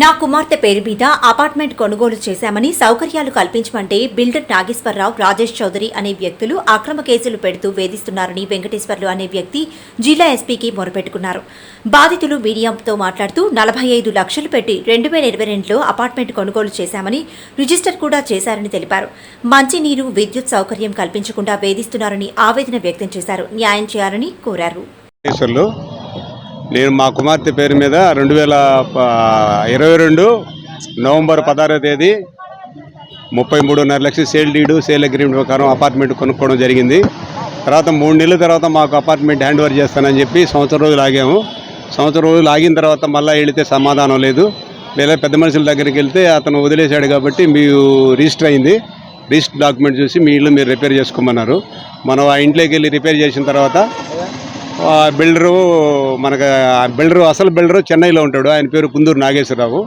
నా కుమార్తె పేరు మీద అపార్ట్మెంట్ కొనుగోలు చేశామని సౌకర్యాలు కల్పించమంటే బిల్డర్ నాగేశ్వరరావు రాజేష్ చౌదరి అనే వ్యక్తులు అక్రమ కేసులు పెడుతూ వేధిస్తున్నారని వెంకటేశ్వర్లు అనే వ్యక్తి జిల్లా ఎస్పీకి మొరపెట్టుకున్నారు. బాధితులు మీడియాతో మాట్లాడుతూ నలభై ఐదు లక్షలు పెట్టి రెండు వేల ఇరవై రెండులో అపార్ట్మెంట్ కొనుగోలు చేశామని రిజిస్టర్ కూడా చేశారని తెలిపారు. మంచినీరు విద్యుత్ సౌకర్యం కల్పించకుండా వేధిస్తున్నారని ఆవేదన వ్యక్తం చేశారు. న్యాయం చేయాలని కోరారు. నేను మా కుమార్తె పేరు మీద రెండు వేల ఇరవై రెండు నవంబర్ పదహారో తేదీ ముప్పై మూడున్నర లక్షల సేల్ డీడు సేల్ అగ్రిమెంట్ ప్రకారం అపార్ట్మెంట్ కొనుక్కోవడం జరిగింది. తర్వాత మూడు నెలల తర్వాత మాకు అపార్ట్మెంట్ హ్యాండ్ ఓవర్ చేస్తానని చెప్పి సంవత్సరం రోజులు ఆగాము. సంవత్సరం రోజులు ఆగిన తర్వాత మళ్ళీ వెళితే సమాధానం లేదు. లేదా పెద్ద మనుషుల దగ్గరికి వెళ్తే అతను వదిలేశాడు కాబట్టి మీరు రిజిస్టర్ అయింది. రిజిస్టర్ డాక్యుమెంట్ చూసి మీ ఇల్లు మీరు రిపేర్ చేసుకోమన్నారు. మనం ఆ ఇంట్లోకి వెళ్ళి రిపేర్ చేసిన తర్వాత బిల్డరు మనకు బిల్డరు అసలు బిల్డరు చెన్నైలో ఉంటాడు. ఆయన పేరు కుందూరు నాగేశ్వరరావు.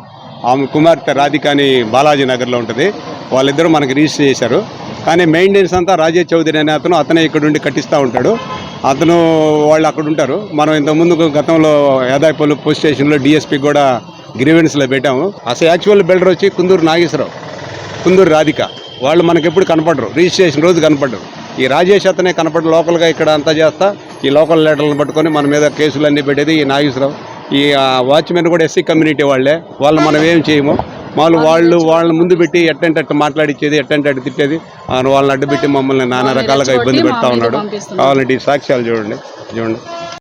ఆమె కుమార్తె రాధికాని బాలాజీ నగర్లో ఉంటుంది. వాళ్ళిద్దరూ మనకి రిజిస్టర్ చేశారు. కానీ మెయింటెనెన్స్ అంతా రాజేష్ చౌదరి అనే అతను అతనే ఇక్కడుండి కట్టిస్తూ ఉంటాడు. అతను వాళ్ళు అక్కడ ఉంటారు. మనం ఇంతకుముందు గతంలో యాదాయపల్లి పోలీస్ స్టేషన్లో డిఎస్పీ కూడా గ్రీవెన్స్లో పెట్టాము. అసలు యాక్చువల్ బిల్డర్ వచ్చి కుందూరు నాగేశ్వరరావు కుందూరు రాధిక. వాళ్ళు మనకి ఎప్పుడు కనపడరు. రిజిస్ట్రేషన్ రోజు కనపడరు. ఈ రాజేష్ అతనే కనపడి లోకల్గా ఇక్కడ అంతా చేస్తా. ఈ లోకల్ లెటర్లను పట్టుకొని మన మీద కేసులన్నీ పెట్టేది ఈ నాగేశ్వరరావు. ఈ వాచ్మెన్ కూడా ఎస్సీ కమ్యూనిటీ వాళ్ళే. వాళ్ళు మనం ఏం చేయము? వాళ్ళు వాళ్ళు వాళ్ళని ముందు పెట్టి ఎట్టంటే అట్ట మాట్లాడిచ్చేది ఎట్టంటే అట్ట తిట్టేది వాళ్ళని అడ్డుపెట్టి మమ్మల్ని నానా రకాలుగా ఇబ్బంది పెడతా ఉన్నాడు. కావాలంటే ఈ సాక్ష్యాలు చూడండి. చూడండి.